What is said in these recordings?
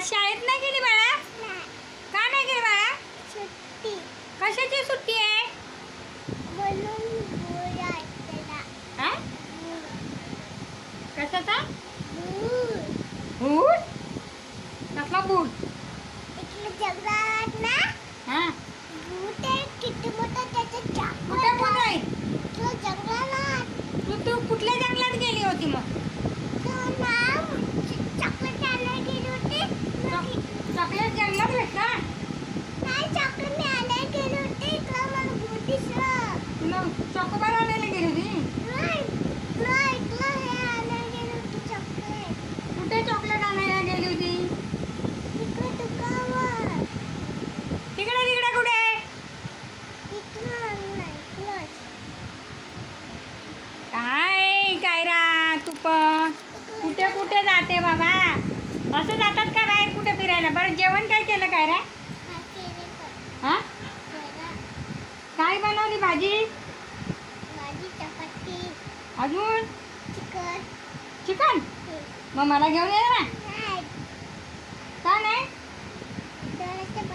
आज शाळेत नाही गेली बाळा? का नाही गेली बाळा? सुट्टी. कशाची सुट्टी आहे? कशाचा? भूत कसला भूत इकडे जंगलात ना हा भूत आहे किती मोठा त्याचा चाकू कुठे भूत आहे तो जंगलात तू तू कुठल्या जंगलात गेली होती मग तो नाव चॉकलेट आणायला गेली होती मग इ- चॉकलेट जंगलात भेटला नाही चॉकलेट मी आणायला गेली होती इकडं मला भूत दिसलं तुला चॉकोबार आणायला गेली होती नाही नाही इकडं हे आणायला गेली होती चॉकलेट कुठे चॉकलेट आणायला गेली होती इकडं दुकानावर तिकडे तिकडे कुठे इकडं नाही इकडं काय काय रा तू पण कुठे कुठे जाते बाबा? असं जातात का बाहेर कुठे फिरायला? बरं जेवण काय केलं काय रे? हां? काय बनवली भाजी? अजून? चिकन? चिकन मग मला घेऊन ये ना. का नाही? डोळ्याचं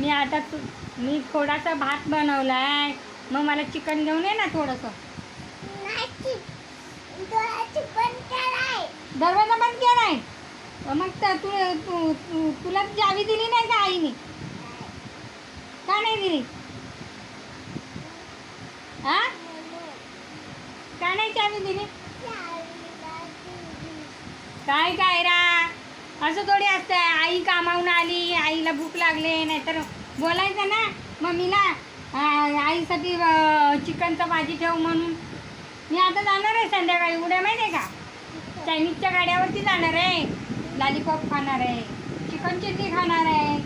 मी आता तू मी थोडासा भात बनवलाय. मग मला चिकन घेऊन ये ना थोडंसं नाही ती डोळ्याची बंद कराय दरवाजा बंद केलाय मग तू तुला चावी दिली नाही का आईने? का नाही दिली? हा का नाही चावी दिली? काय काय रा? असं थोडी असतं आई कामावून आली आईला भूक लागले नाहीतर बोलायचं ना. मम्मीला आईसाठी चिकनचं भाजी ठेव म्हणून. मी आता जाणार आहे संध्याकाळी. उद्या माहिती आहे का? चायनीजच्या गाड्यावरती जाणार आहे. लॉलीपॉप खाणार आहे. चिकन चिल्ली खाणार आहे.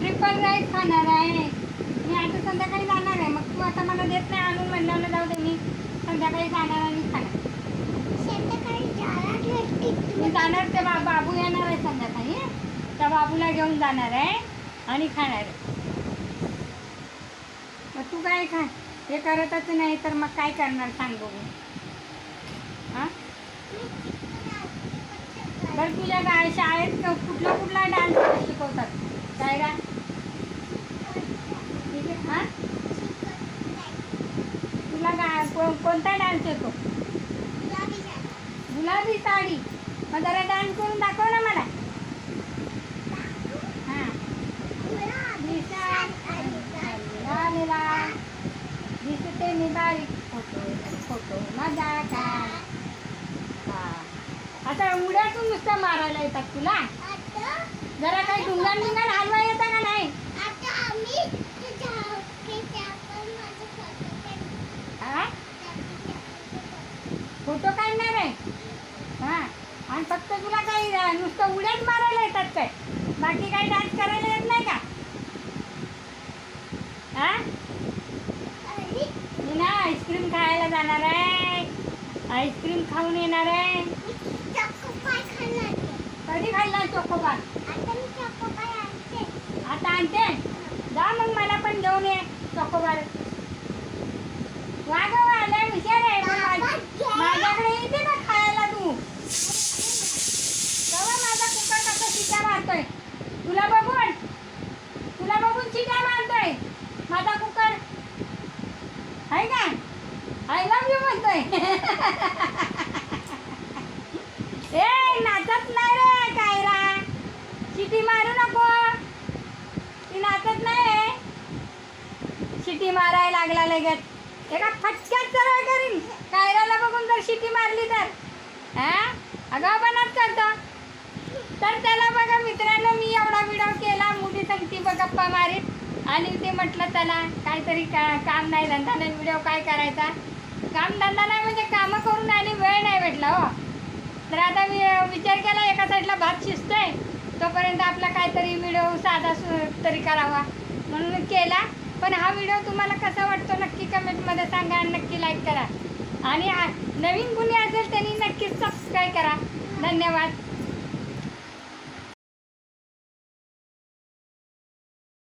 ट्रिपल राईस खाणार आहे. मी आता संध्याकाळी जाणार आहे. मग तू आता मला देत नाही आणून म्हणल्यावर जाऊ दे मी. संध्याकाळी जाणार आणि खाणार. मी जाणार ते बा बाबू येणार आहे संध्याकाळी. त्या बाबूला घेऊन जाणार आहे आणि खाणार आहे. मग तू काय खा हे करतच नाही तर मग काय करणार सांग बघू. हां? बरं तुझ्या गायच्या शाळेत कुठला कुठला डान्स शिकवतात? काय ठीक आहे हां? तुला गा को- कोणता डान्स येतो? गुलाबी साडी. मग जरा डान्स करून दाखव ना मला. मी बारीक फोटो फोटो माझा का हां. आता उड्यातून नुसतं मारायला येतात तुला? जरा काही ढुंगान बिंगान हलवा येतं का नाही? हां फोटो काढणार आहे? हां. आणि फक्त तुला काही नुसतं उड्याच मारायला येतात काय? बाकी काही डान्स करायला येत नाही का हां मी ना आईस्क्रीम खायला जाणार आहे. आईस्क्रीम खाऊन येणार आहे. कधी खाल्ला चोकोबार? आता आणते. जा मग मला पण घेऊन ये चोकोबार. वाग गं वा हुशार आहे पण माझ- माझ्याकडे येते ना खायला तू तेव्हा माझा कुकर कसा शिट्या मारतोय तुला बघून तुला बघून शिट्या मारतोय माझा कुकर आहे का आय लव्ह यू म्हणतोय. ए नाचत नाही रे कायरा. शिटी मारू नको. ती नाचत नाही शिटी मारायला लागला लगेच. एका फटक्यात सरळ करीन. कायराला बघून जर शिटी मारली तर. हा? अगावपणाच करतो. तर त्याला बघा मित्रांनो मी एवढा व्हिडिओ केला. मुली सांगती बघ गप्पा मारीत. आणि ते म्हटलं त्याला काहीतरी का काम नाही धंदा नाही. व्हिडिओ काय करायचा? काम धंदा नाही म्हणजे कामं करून आणि वेळ नाही भेटला हो. तर आता मी विचार केला एका साईडला भात शिजतोय तोपर्यंत आपला काहीतरी व्हिडिओ साधा तरी करावा. म्हणून केला. पण हा व्हिडिओ तुम्हाला कसा वाटतो नक्की कमेंटमध्ये सांगा आणि नक्की लाईक करा. आणि नवीन कुणी असेल त्यांनी नक्कीच सबस्क्राईब करा. धन्यवाद.